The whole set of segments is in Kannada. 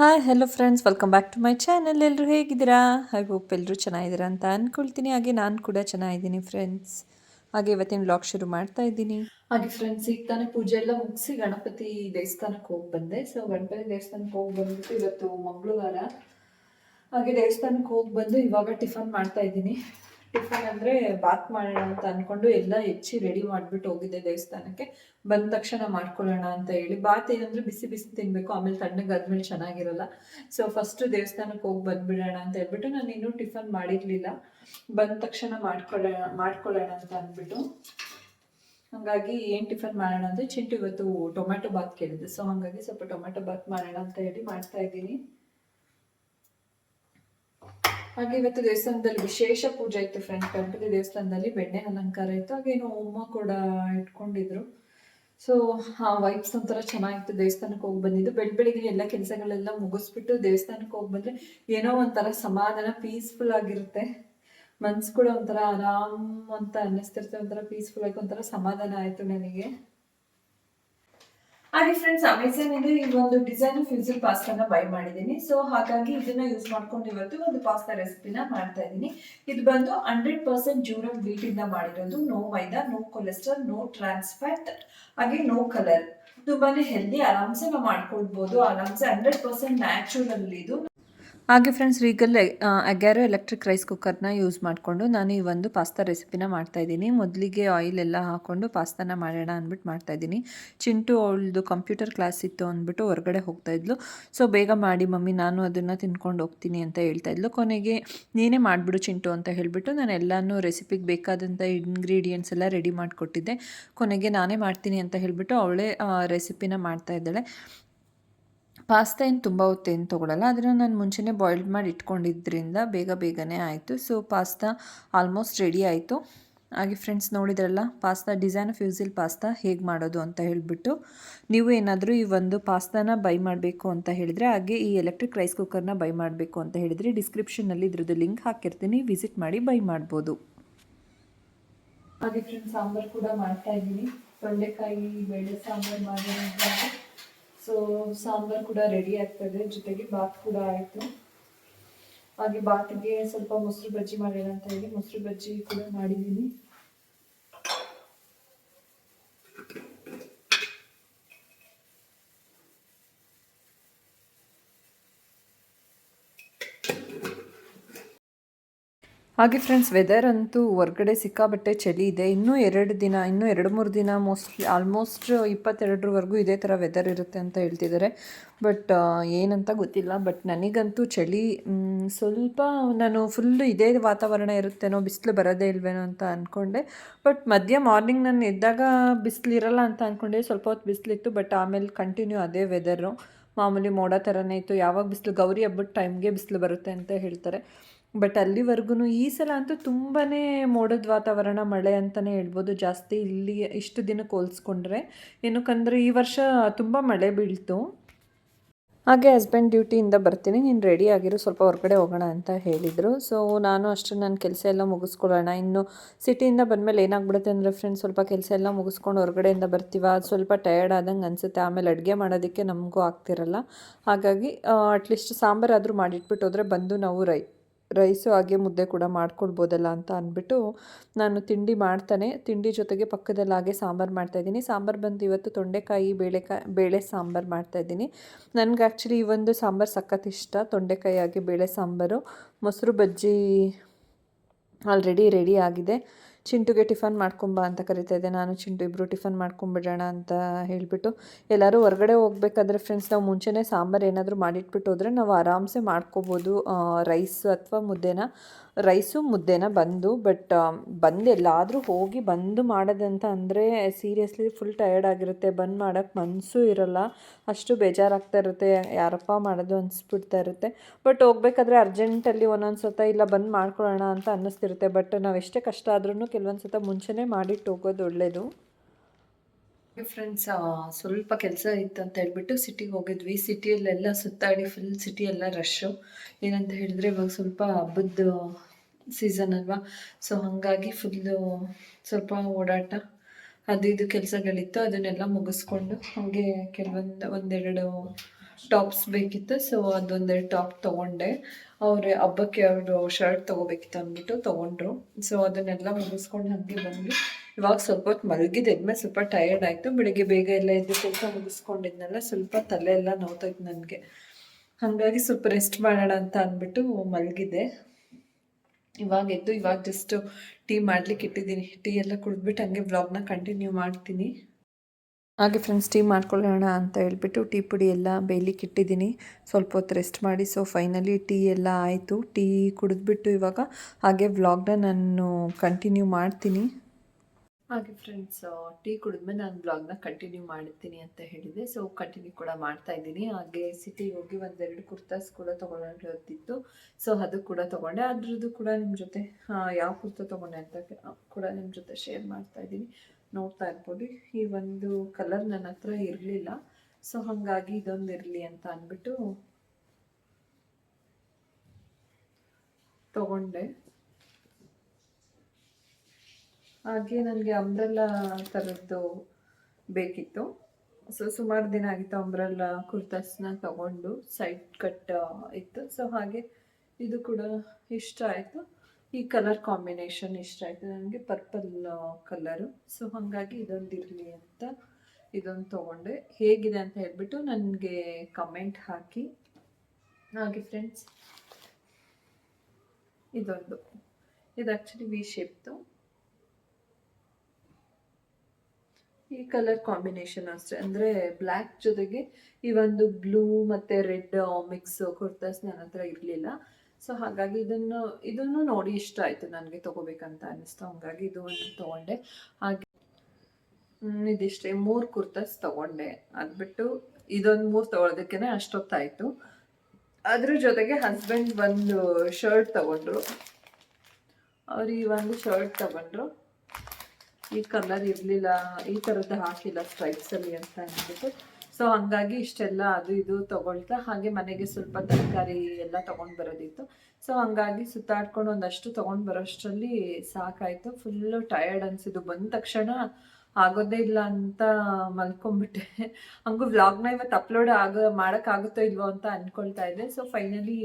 Hi hello friends welcome back to my channel ಎಲ್ಲರೂ ಹೇಗಿದ್ದೀರಾ? ಹಾಗೆ ಹೋಪ್ ಎಲ್ಲರೂ ಚೆನ್ನಾಗಿದ್ದೀರಾ ಅಂತ ಅಂದ್ಕೊಳ್ತೀನಿ ಹಾಗೆ ನಾನು ಕೂಡ ಚೆನ್ನಾಗಿದ್ದೀನಿ ಫ್ರೆಂಡ್ಸ್ ಹಾಗೆ ಇವತ್ತಿನ ಬ್ಲಾಗ್ ಶುರು ಮಾಡ್ತಾ ಇದ್ದೀನಿ. ಹಾಗೆ ಫ್ರೆಂಡ್ಸ್ ಈಗ ತಾನೇ ಪೂಜೆ ಎಲ್ಲ ಮುಗಿಸಿ ಗಣಪತಿ ದೇವಸ್ಥಾನಕ್ಕೆ ಹೋಗಿ ಬಂದೆ. ಸೊ ಗಣಪತಿ ದೇವಸ್ಥಾನಕ್ಕೆ ಹೋಗಿ ಬಂದ್ಬಿಟ್ಟು ಇವತ್ತು ಮಂಗಳವಾರ. ಹಾಗೆ ದೇವಸ್ಥಾನಕ್ಕೆ ಹೋಗಿ ಬಂದು ಇವಾಗ ಟಿಫನ್ ಮಾಡ್ತಾ ಇದ್ದೀನಿ. ಟಿಫನ್ ಅಂದರೆ ಬಾತ್ ಮಾಡೋಣ ಅಂತ ಅಂದ್ಕೊಂಡು ಎಲ್ಲ ಹೆಚ್ಚಿ ರೆಡಿ ಮಾಡಿಬಿಟ್ಟು ಹೋಗಿದ್ದೆ ದೇವಸ್ಥಾನಕ್ಕೆ. ಬಂದ ತಕ್ಷಣ ಮಾಡ್ಕೊಳ್ಳೋಣ ಅಂತ ಹೇಳಿ. ಬಾತ್ ಏನಂದ್ರೆ ಬಿಸಿ ಬಿಸಿ ತಿನ್ನಬೇಕು ಆಮೇಲೆ ತಣ್ಣಗೆ ಆದ್ಮೇಲೆ ಚೆನ್ನಾಗಿರಲ್ಲ. ಸೊ ಫಸ್ಟ್ ದೇವಸ್ಥಾನಕ್ಕೆ ಹೋಗಿ ಬಂದ್ಬಿಡೋಣ ಅಂತ ಹೇಳ್ಬಿಟ್ಟು ನಾನು ಇನ್ನೂ ಟಿಫನ್ ಮಾಡಿರಲಿಲ್ಲ. ಬಂದ ತಕ್ಷಣ ಮಾಡ್ಕೊಳ್ಳೋಣ ಮಾಡ್ಕೊಳ್ಳೋಣ ಅಂತ ಅಂದ್ಬಿಟ್ಟು ಹಾಗಾಗಿ ಏನು ಟಿಫನ್ ಮಾಡೋಣ ಅಂದರೆ ಚಿಂಟು ಇವತ್ತು ಟೊಮ್ಯಾಟೊ ಬಾತ್ ಕೇಳಿದೆ. ಸೊ ಹಾಗಾಗಿ ಸ್ವಲ್ಪ ಟೊಮ್ಯಾಟೊ ಬಾತ್ ಮಾಡೋಣ ಅಂತ ಹೇಳಿ ಮಾಡ್ತಾ ಇದ್ದೀನಿ. ಹಾಗೆ ಇವತ್ತು ದೇವಸ್ಥಾನದಲ್ಲಿ ವಿಶೇಷ ಪೂಜೆ ಇತ್ತು ಫ್ರೆಂಡ್ ಗಣಪತಿ ದೇವಸ್ಥಾನದಲ್ಲಿ ಬೆಣ್ಣೆ ಅಲಂಕಾರ ಇತ್ತು ಹಾಗೇನು ಹೋಮ ಕೂಡ ಇಟ್ಕೊಂಡಿದ್ರು. ಸೊ ಆ ವೈಬ್ಸ್ ಒಂಥರ ಚೆನ್ನಾಗಿತ್ತು. ದೇವಸ್ಥಾನಕ್ಕೆ ಹೋಗಿ ಬಂದಿದ್ದು. ಬೆಳ್ ಬೆಳಿಗ್ಗೆ ಎಲ್ಲ ಕೆಲಸಗಳೆಲ್ಲ ಮುಗಿಸ್ಬಿಟ್ಟು ದೇವಸ್ಥಾನಕ್ಕೆ ಹೋಗಿ ಬಂದ್ರೆ ಏನೋ ಒಂಥರ ಸಮಾಧಾನ ಪೀಸ್ಫುಲ್ ಆಗಿರುತ್ತೆ. ಮನ್ಸು ಕೂಡ ಒಂಥರ ಆರಾಮ್ ಅಂತ ಅನ್ನಿಸ್ತಿರುತ್ತೆ. ಒಂಥರ ಪೀಸ್ಫುಲ್ ಆಗಿ ಒಂಥರ ಸಮಾಧಾನ ಆಯ್ತು ನನಗೆ. ಹಾಗೆ ಫ್ರೆಂಡ್ಸ್ ಅಮೆಝಾನ್ ಇಂದ ಈ ಒಂದು ಡಿಸೈನ್ ಫ್ಯೂಸಲ್ ಪಾಸ್ತಾನ ಬೈ ಮಾಡಿದ್ದೀನಿ. ಸೊ ಹಾಗಾಗಿ ಇದನ್ನ ಯೂಸ್ ಮಾಡ್ಕೊಂಡು ಇವತ್ತು ಒಂದು ಪಾಸ್ತಾ ರೆಸಿಪಿನ ಮಾಡ್ತಾ ಇದ್ದೀನಿ. ಇದು ಬಂದು ಹಂಡ್ರೆಡ್ ಪರ್ಸೆಂಟ್ ಜೂರಮ್ ವೀಟ್ ಇಂದ ಮಾಡಿರೋದು. No maida no cholesterol no trans fat ಹಾಗೆ ನೋ ಕಲರ್ ತುಂಬಾನೇ ಹೆಲ್ದಿ ಆರಾಮ್ಸೆ ನಾವು ಮಾಡ್ಕೊಳ್ಬಹುದು ಆರಾಮ್ಸೆ ಹಂಡ್ರೆಡ್ ಪರ್ಸೆಂಟ್ ನ್ಯಾಚುರಲ್ ಇದು. ಹಾಗೆ friends Regal Agaro electric rice ಕುಕ್ಕರ್ನ use ಮಾಡಿಕೊಂಡು ನಾನು ಈ ಒಂದು ಪಾಸ್ತಾ ರೆಸಿಪಿನ ಮಾಡ್ತಾಯಿದ್ದೀನಿ ಮೊದಲಿಗೆ ಆಯಿಲ್ ಎಲ್ಲ ಹಾಕ್ಕೊಂಡು ಪಾಸ್ತಾನ ಮಾಡೋಣ ಅಂದ್ಬಿಟ್ಟು ಮಾಡ್ತಾಯಿದ್ದೀನಿ ಚಿಂಟು ಅವಳದು ಕಂಪ್ಯೂಟರ್ ಕ್ಲಾಸ್ ಇತ್ತು ಅಂದ್ಬಿಟ್ಟು ಹೊರಗಡೆ ಹೋಗ್ತಾ ಇದ್ಲು. ಸೊ ಬೇಗ ಮಾಡಿ ಮಮ್ಮಿ, ನಾನು ಅದನ್ನು ತಿನ್ಕೊಂಡು ಹೋಗ್ತೀನಿ ಅಂತ ಹೇಳ್ತಾ ಇದ್ಲು. ಕೊನೆಗೆ, ನೀನೇ ಮಾಡಿಬಿಡು ಚಿಂಟು ಅಂತ ಹೇಳಿಬಿಟ್ಟು ನಾನು ಎಲ್ಲನೂ ರೆಸಿಪಿಗೆ ಬೇಕಾದಂಥ ಇಂಗ್ರೀಡಿಯೆಂಟ್ಸ್ ಎಲ್ಲ ರೆಡಿ ಮಾಡಿಕೊಟ್ಟಿದ್ದೆ. ಕೊನೆಗೆ ನಾನೇ ಮಾಡ್ತೀನಿ ಅಂತ ಹೇಳಿಬಿಟ್ಟು ಅವಳೇ ರೆಸಿಪಿನ ಮಾಡ್ತಾ ಇದ್ದಾಳೆ. ಪಾಸ್ತಾ ಏನು ತುಂಬ ಹೊತ್ತೇನು ತೊಗೊಳಲ್ಲ. ಅದನ್ನು ನಾನು ಮುಂಚೆನೇ ಬಾಯ್ಲ್ಡ್ ಮಾಡಿ ಇಟ್ಕೊಂಡಿದ್ದರಿಂದ ಬೇಗ ಬೇಗನೆ ಆಯಿತು. ಸೊ ಪಾಸ್ತಾ ಆಲ್ಮೋಸ್ಟ್ ರೆಡಿ ಆಯಿತು. ಹಾಗೆ ಫ್ರೆಂಡ್ಸ್ ನೋಡಿದ್ರಲ್ಲ ಪಾಸ್ತಾ ಡಿಸೈನ್ ಫ್ಯೂಸಿಲ್ ಪಾಸ್ತಾ ಹೇಗೆ ಮಾಡೋದು ಅಂತ ಹೇಳಿಬಿಟ್ಟು. ನೀವು ಏನಾದರೂ ಈ ಒಂದು ಪಾಸ್ತಾನ ಬೈ ಮಾಡಬೇಕು ಅಂತ ಹೇಳಿದರೆ, ಹಾಗೆ ಈ ಎಲೆಕ್ಟ್ರಿಕ್ ರೈಸ್ ಕುಕ್ಕರ್ನ ಬೈ ಮಾಡಬೇಕು ಅಂತ ಹೇಳಿದರೆ ಡಿಸ್ಕ್ರಿಪ್ಷನ್ನಲ್ಲಿ ಇದ್ರದ್ದು ಲಿಂಕ್ ಹಾಕಿರ್ತೀನಿ. ವಿಸಿಟ್ ಮಾಡಿ ಬೈ ಮಾಡ್ಬೋದು. ಹಾಗೆ ಫ್ರೆಂಡ್ಸ್ ಸಾಂಬಾರು ಕೂಡ ಮಾಡ್ತಾ ಇದ್ದೀನಿ. ತೊಂಡೆಕಾಯಿ ಬೇಳೆ ಸಾಂಬಾರು ಮಾಡಿ ಸೊ ಸಾಂಬಾರು ಕೂಡ ರೆಡಿ ಆಗ್ತದೆ. ಜೊತೆಗೆ ಬಾತ್ ಕೂಡ ಆಯಿತು. ಹಾಗೆ ಬಾತಿಗೆ ಸ್ವಲ್ಪ ಮೊಸರು ಬಜ್ಜಿ ಮಾಡೋಣ ಅಂತ ಹೇಳಿ ಮೊಸರು ಬಜ್ಜಿ ಕೂಡ ಮಾಡಿದ್ದೀನಿ. ಹಾಗೆ ಫ್ರೆಂಡ್ಸ್ ವೆದರ್ ಅಂತೂ ಹೊರ್ಗಡೆ ಸಿಕ್ಕಾಬಟ್ಟೆ ಚಳಿ ಇದೆ. ಇನ್ನೂ ಎರಡು ದಿನ, ಇನ್ನೂ ಎರಡು ಮೂರು ದಿನ ಮೋಸ್ಟ್ಲಿ ಆಲ್ಮೋಸ್ಟ್ ಇಪ್ಪತ್ತೆರಡರವರೆಗೂ ಇದೇ ಥರ ವೆದರ್ ಇರುತ್ತೆ ಅಂತ ಹೇಳ್ತಿದ್ದಾರೆ ಬಟ್ ಏನಂತ ಗೊತ್ತಿಲ್ಲ. ಬಟ್ ನನಗಂತೂ ಚಳಿ ಸ್ವಲ್ಪ ನಾನು ಫುಲ್ಲು ಇದೇ ವಾತಾವರಣ ಇರುತ್ತೇನೋ, ಬಿಸಿಲು ಬರೋದೇ ಇಲ್ವೇನೋ ಅಂತ ಅಂದ್ಕೊಂಡೆ ಬಟ್ ಮಧ್ಯ ಮಾರ್ನಿಂಗ್ ನಾನು ಎದ್ದಾಗ ಬಿಸಿಲು ಇರಲ್ಲ ಅಂತ ಅಂದ್ಕೊಂಡೆ ಸ್ವಲ್ಪ ಹೊತ್ತು ಬಿಸಿಲಿತ್ತು ಬಟ್ ಆಮೇಲೆ ಕಂಟಿನ್ಯೂ ಅದೇ ವೆದರು ಮಾಮೂಲಿ ಮೋಡ ಥರನೇ ಇತ್ತು. ಯಾವಾಗ ಬಿಸಿಲು, ಗೌರಿ ಹಬ್ಬದ ಟೈಮ್ಗೆ ಬಿಸಿಲು ಬರುತ್ತೆ ಅಂತ ಹೇಳ್ತಾರೆ. ಬಟ್ ಅಲ್ಲಿವರೆಗೂ ಈ ಸಲ ಅಂತೂ ತುಂಬಾ ಮೋಡದ ವಾತಾವರಣ, ಮಳೆ ಅಂತಲೇ ಹೇಳ್ಬೋದು. ಜಾಸ್ತಿ ಇಲ್ಲಿ ಇಷ್ಟು ದಿನಕ್ಕೆ ಹೋಲಿಸ್ಕೊಂಡ್ರೆ ಏನಕ್ಕಂದರೆ ಈ ವರ್ಷ ತುಂಬ ಮಳೆ ಬೀಳ್ತು. ಹಾಗೆ ಹಸ್ಬೆಂಡ್ ಡ್ಯೂಟಿಯಿಂದ ಬರ್ತೀನಿ. ನೀನು ರೆಡಿ ಆಗಿರು, ಸ್ವಲ್ಪ ಹೊರಗಡೆ ಹೋಗೋಣ ಅಂತ ಹೇಳಿದರು. ಸೊ ನಾನು ಅಷ್ಟು ನನ್ನ ಕೆಲಸ ಎಲ್ಲ ಮುಗಿಸ್ಕೊಳ್ಳೋಣ. ಇನ್ನು ಸಿಟಿಯಿಂದ ಬಂದಮೇಲೆ ಏನಾಗ್ಬಿಡುತ್ತೆ ಅಂದರೆ ಫ್ರೆಂಡ್ಸ್ ಸ್ವಲ್ಪ ಕೆಲಸ ಎಲ್ಲ ಮುಗಿಸ್ಕೊಂಡು ಹೊರಗಡೆಯಿಂದ ಬರ್ತೀವ. ಸ್ವಲ್ಪ ಟಯರ್ಡ್ ಆದಂಗೆ ಅನಿಸುತ್ತೆ. ಆಮೇಲೆ ಅಡುಗೆ ಮಾಡೋದಕ್ಕೆ ನಮಗೂ ಆಗ್ತಿರಲ್ಲ. ಹಾಗಾಗಿ ಅಟ್ಲೀಸ್ಟ್ ಸಾಂಬಾರಾದರೂ ಮಾಡಿಟ್ಬಿಟ್ಟು ಹೋದರೆ ಬಂದು ನಾವು ರೈ ರೈಸು ಹಾಗೆ ಮುದ್ದೆ ಕೂಡ ಮಾಡ್ಕೊಳ್ಬೋದಲ್ಲ ಅಂತ ಅಂದ್ಬಿಟ್ಟು ನಾನು ತಿಂಡಿ ಮಾಡ್ತಾನೆ. ತಿಂಡಿ ಜೊತೆಗೆ ಪಕ್ಕದಲ್ಲಿ ಹಾಗೆ ಸಾಂಬಾರು ಮಾಡ್ತಾಯಿದ್ದೀನಿ ಸಾಂಬಾರು ಬಂದು ಇವತ್ತು ತೊಂಡೆಕಾಯಿ, ಬೇಳೆಕಾಯಿ, ಬೇಳೆ ಸಾಂಬಾರು ಮಾಡ್ತಾಯಿದ್ದೀನಿ ನನಗೆ ಆ್ಯಕ್ಚುಲಿ ಈ ಒಂದು ಸಾಂಬಾರು ಸಖತ್ ಇಷ್ಟ. ತೊಂಡೆಕಾಯಿ ಹಾಗೆ ಬೇಳೆ ಸಾಂಬಾರು, ಮೊಸರು ಬಜ್ಜಿ ಆಲ್ರೆಡಿ ರೆಡಿ ಆಗಿದೆ. ಚಿಂಟುಗೆ ಟಿಫನ್ ಮಾಡ್ಕೊಂಬ ಅಂತ ಕರಿತಾ ಇದ್ದೆ. ನಾನು ಚಿಂಟು ಇಬ್ಬರು ಟಿಫನ್ ಮಾಡ್ಕೊಂಬಿಡೋಣ ಅಂತ ಹೇಳಿಬಿಟ್ಟು ಎಲ್ಲರೂ ಹೊರಗಡೆ ಹೋಗ್ಬೇಕಾದ್ರೆ ಫ್ರೆಂಡ್ಸ್ ನಾವು ಮುಂಚೆನೇ ಸಾಂಬಾರು ಏನಾದರೂ ಮಾಡಿಟ್ಬಿಟ್ಟು ಹೋದರೆ ನಾವು ಆರಾಮ್ಸೆ ಮಾಡ್ಕೋಬೋದು. ರೈಸ್ ಅಥವಾ ಮುದ್ದೆನ. ರೈಸು ಮುದ್ದೆನ ಬಂದು ಬಟ್ ಬಂದು ಎಲ್ಲಾದರೂ ಹೋಗಿ ಬಂದು ಮಾಡೋದಂತ ಅಂದರೆ ಸೀರಿಯಸ್ಲಿ ಫುಲ್ ಟಯರ್ಡ್ ಆಗಿರುತ್ತೆ. ಬಂದು ಮಾಡೋಕ್ಕೆ ಮನಸ್ಸು ಇರೋಲ್ಲ. ಅಷ್ಟು ಬೇಜಾರಾಗ್ತಾ ಇರುತ್ತೆ. ಯಾರಪ್ಪ ಮಾಡೋದು ಅನಿಸ್ಬಿಡ್ತಾ ಇರುತ್ತೆ. ಬಟ್ ಹೋಗ್ಬೇಕಾದ್ರೆ ಅರ್ಜೆಂಟಲ್ಲಿ ಒಂದೊಂದು ಸತ ಇಲ್ಲ ಬಂದು ಮಾಡ್ಕೊಳ್ಳೋಣ ಅಂತ ಅನ್ನಿಸ್ತಿರುತ್ತೆ. ಬಟ್ ನಾವು ಎಷ್ಟೇ ಕಷ್ಟ ಆದ್ರೂ ಕೆಲವೊಂದು ಸತ ಮುಂಚೆನೇ ಮಾಡಿಟ್ಟು ಹೋಗೋದು ಒಳ್ಳೆಯದು ಫ್ರೆಂಡ್ಸ್ ಸ್ವಲ್ಪ ಕೆಲಸ ಇತ್ತು ಅಂತ ಹೇಳ್ಬಿಟ್ಟು ಸಿಟಿಗೆ ಹೋಗಿದ್ವಿ. ಸಿಟಿಯಲ್ಲೆಲ್ಲ ಸುತ್ತಾಡಿ ಫುಲ್ ಸಿಟಿ ಎಲ್ಲ ರಶ್ಶು ಏನಂತ ಹೇಳಿದ್ರೆ ಇವಾಗ ಸ್ವಲ್ಪ ಹಬ್ಬದ ಸೀಸನ್ ಅಲ್ವಾ? ಸೊ ಹಾಗಾಗಿ ಫುಲ್ಲು ಸ್ವಲ್ಪ ಓಡಾಟ. ಅದು ಇದು ಕೆಲಸಗಳಿತ್ತು, ಅದನ್ನೆಲ್ಲ ಮುಗಿಸ್ಕೊಂಡು ಹಾಗೆ ಕೆಲವೊಂದು, ಒಂದೆರಡು ಟಾಪ್ಸ್ ಬೇಕಿತ್ತು, ಸೊ ಅದೊಂದೆರಡು ಟಾಪ್ ತೊಗೊಂಡೆ. ಅವ್ರ ಹಬ್ಬಕ್ಕೆ ಅವರು ಶರ್ಟ್ ತೊಗೋಬೇಕಿತ್ತು ಅಂದ್ಬಿಟ್ಟು ತೊಗೊಂಡ್ರು. ಸೊ ಅದನ್ನೆಲ್ಲ ಮುಗಿಸ್ಕೊಂಡು ಹಾಗೆ ಬಂದ್ವಿ. ಇವಾಗ ಸ್ವಲ್ಪ ಹೊತ್ತು ಮಲಗಿದ್ದು ಎದ್ಮೇಲೆ ಸ್ವಲ್ಪ ಟಯರ್ಡ್ ಆಯಿತು. ಬೆಳಿಗ್ಗೆ ಬೇಗ ಎಲ್ಲ ಎದ್ದು ಕೆಲಸ ಮುಗಿಸ್ಕೊಂಡಿದ್ನಲ್ಲ, ಸ್ವಲ್ಪ ತಲೆ ಎಲ್ಲ ನೋವ್ತೈತೆ ನನಗೆ. ಹಾಗಾಗಿ ಸ್ವಲ್ಪ ರೆಸ್ಟ್ ಮಾಡೋಣ ಅಂತ ಅಂದ್ಬಿಟ್ಟು ಮಲಗಿದ್ದೆ. ಇವಾಗ ಎದ್ದು ಇವಾಗ ಜಸ್ಟ್ ಟೀ ಮಾಡ್ಲಿಕ್ಕೆ ಇಟ್ಟಿದ್ದೀನಿ. ಟೀ ಎಲ್ಲ ಕುಡಿದ್ಬಿಟ್ಟು ಹಂಗೆ ವ್ಲಾಗ್ನ ಕಂಟಿನ್ಯೂ ಮಾಡ್ತೀನಿ. ಹಾಗೆ ಫ್ರೆಂಡ್ಸ್ ಟೀ ಮಾಡ್ಕೊಳ್ಳೋಣ ಅಂತ ಹೇಳ್ಬಿಟ್ಟು ಟೀ ಪುಡಿ ಎಲ್ಲ ಬೇಯಲಿಕ್ಕೆ ಇಟ್ಟಿದ್ದೀನಿ. ಸ್ವಲ್ಪ ಹೊತ್ತು ರೆಸ್ಟ್ ಮಾಡಿ. ಸೊ ಫೈನಲಿ ಟೀ ಎಲ್ಲ ಆಯಿತು. ಟೀ ಕುಡಿದ್ಬಿಟ್ಟು ಇವಾಗ ಹಾಗೆ ವ್ಲಾಗ್ನ ನಾನು ಕಂಟಿನ್ಯೂ ಮಾಡ್ತೀನಿ. ಹಾಗೆ ಫ್ರೆಂಡ್ಸ್ ಟೀ ಕುಡಿದ್ಮೇಲೆ ನಾನು ಬ್ಲಾಗ್ನ ಕಂಟಿನ್ಯೂ ಮಾಡ್ತೀನಿ ಅಂತ ಹೇಳಿದೆ. ಸೊ ಕಂಟಿನ್ಯೂ ಕೂಡ ಮಾಡ್ತಾ ಇದ್ದೀನಿ. ಹಾಗೆ ಸಿಟಿಗೆ ಹೋಗಿ ಒಂದೆರಡು ಕುರ್ತಾಸ್ ಕೂಡ ತೊಗೊಳ್ಳೋದಿತ್ತು ಸೊ ಅದು ಕೂಡ ತೊಗೊಂಡೆ. ಅದ್ರದ್ದು ಕೂಡ ನಿಮ್ಮ ಜೊತೆ ಯಾವ ಕುರ್ತಾ ತೊಗೊಂಡೆ ಅಂತ ಕೂಡ ನಿಮ್ಮ ಜೊತೆ ಶೇರ್ ಮಾಡ್ತಾ ಇದ್ದೀನಿ. ನೋಡ್ತಾ ಇರ್ಬೋದು. ಈ ಒಂದು ಕಲರ್ ನನ್ನ ಹತ್ರ ಇರಲಿಲ್ಲ. ಸೊ ಹಾಗಾಗಿ ಇದೊಂದು ಇರಲಿ ಅಂತ ಅಂದ್ಬಿಟ್ಟು ತಗೊಂಡೆ. ಹಾಗೆ ನನಗೆ ಅಂಬ್ರೆಲ್ಲ ಥರದ್ದು ಬೇಕಿತ್ತು. ಸೊ ಸುಮಾರು ದಿನ ಆಗಿತ್ತು ಅಂಬ್ರೆಲ್ಲ ಕುರ್ತಾಸ್ನ ತಗೊಂಡು ಸೈಡ್ ಕಟ್ ಇತ್ತು. ಸೊ ಹಾಗೆ ಇದು ಕೂಡ ಇಷ್ಟ ಆಯಿತು. ಈ ಕಲರ್ ಕಾಂಬಿನೇಷನ್ ಇಷ್ಟ ಆಯಿತು. ನನಗೆ ಪರ್ಪಲ್ ಕಲರು ಸೊ ಹಾಗಾಗಿ ಇದೊಂದು ಇರಲಿ ಅಂತ ಇದೊಂದು ತೊಗೊಂಡೆ. ಹೇಗಿದೆ ಅಂತ ಹೇಳಿಬಿಟ್ಟು ನನಗೆ ಕಮೆಂಟ್ ಹಾಕಿ. ಹಾಗೆ ಫ್ರೆಂಡ್ಸ್ ಇದೊಂದು. ಇದು ಆ್ಯಕ್ಚುಲಿ ವಿ ಶೇಪ್ದು ಈ ಕಲರ್ ಕಾಂಬಿನೇಷನ್ ಅಷ್ಟೇ. ಅಂದರೆ ಬ್ಲ್ಯಾಕ್ ಜೊತೆಗೆ ಈ ಒಂದು ಬ್ಲೂ ಮತ್ತು ರೆಡ್ ಮಿಕ್ಸ್ ಕುರ್ತಾಸ್ ನನ್ನ ಹತ್ರ ಇರಲಿಲ್ಲ. ಸೊ ಹಾಗಾಗಿ ಇದನ್ನು ಇದನ್ನು ನೋಡಿ ಇಷ್ಟ ಆಯಿತು ನನಗೆ ತೊಗೋಬೇಕಂತ ಅನ್ನಿಸ್ತು. ಹಾಗಾಗಿ ಇದು ಒಂದು ತೊಗೊಂಡೆ. ಹಾಗೆ ಇದಿಷ್ಟೇ. ಮೂರು ಕುರ್ತಾಸ್ ತೊಗೊಂಡೆ. ಅದು ಬಿಟ್ಟು ಇದೊಂದು ಮೂರು ತೊಗೊಳೋದಕ್ಕೆ ಅಷ್ಟೊತ್ತಾಯಿತು. ಅದ್ರ ಜೊತೆಗೆ ಹಸ್ಬೆಂಡ್ ಒಂದು ಶರ್ಟ್ ತಗೊಂಡ್ರು. ಅವ್ರು ಈ ಒಂದು ಶರ್ಟ್ ತಗೊಂಡ್ರು. ಈ ಕಲರ್ ಇರಲಿಲ್ಲ, ಈ ಥರದ್ದು ಹಾಕಿಲ್ಲ ಸ್ಟ್ರೈಪ್ಸಲ್ಲಿ ಅಂತ ಹೇಳ್ಬಿಟ್ಟು. ಸೊ ಹಂಗಾಗಿ ಇಷ್ಟೆಲ್ಲ ಅದು ಇದು ತೊಗೊಳ್ತಾ, ಹಾಗೆ ಮನೆಗೆ ಸ್ವಲ್ಪ ತರಕಾರಿ ಎಲ್ಲ ತೊಗೊಂಡು ಬರೋದಿತ್ತು. ಸೊ ಹಂಗಾಗಿ ಸುತ್ತಾಡ್ಕೊಂಡು ಒಂದಷ್ಟು ತೊಗೊಂಡು ಬರೋಷ್ಟರಲ್ಲಿ ಸಾಕಾಯಿತು. ಫುಲ್ಲು ಟಯರ್ಡ್ ಅನಿಸಿದ್ದು. ಬಂದ ತಕ್ಷಣ ಆಗೋದೇ ಇಲ್ಲ ಅಂತ ಮಲ್ಕೊಂಡ್ಬಿಟ್ಟೆ. ಹಂಗೂ ವ್ಲಾಗ್ನ ಇವತ್ತು ಅಪ್ಲೋಡ್ ಆಗೋ ಮಾಡೋಕ್ಕಾಗುತ್ತೋ ಇಲ್ವೋ ಅಂತ ಅಂದ್ಕೊಳ್ತಾ ಇದ್ದೆ. ಸೊ ಫೈನಲಿ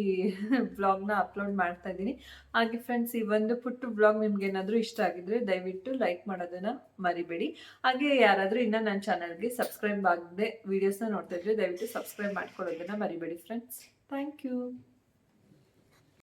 ವ್ಲಾಗ್ನ ಅಪ್ಲೋಡ್ ಮಾಡ್ತಾ ಇದ್ದೀನಿ. ಹಾಗೆ ಫ್ರೆಂಡ್ಸ್ ಈ ಒಂದು ಪುಟ್ಟು ವ್ಲಾಗ್ ನಿಮ್ಗೆ ಏನಾದರೂ ಇಷ್ಟ ಆಗಿದ್ರೆ ದಯವಿಟ್ಟು ಲೈಕ್ ಮಾಡೋದನ್ನ ಮರಿಬೇಡಿ. ಹಾಗೆ ಯಾರಾದರೂ ಇನ್ನೂ ನನ್ನ ಚಾನಲ್ಗೆ ಸಬ್ಸ್ಕ್ರೈಬ್ ಆಗದೆ ವೀಡಿಯೋಸ್ನ ನೋಡ್ತಾ ಇದ್ರೆ ದಯವಿಟ್ಟು ಸಬ್ಸ್ಕ್ರೈಬ್ ಮಾಡ್ಕೊಳ್ಳೋದನ್ನ ಮರಿಬೇಡಿ ಫ್ರೆಂಡ್ಸ್ ಥ್ಯಾಂಕ್ ಯು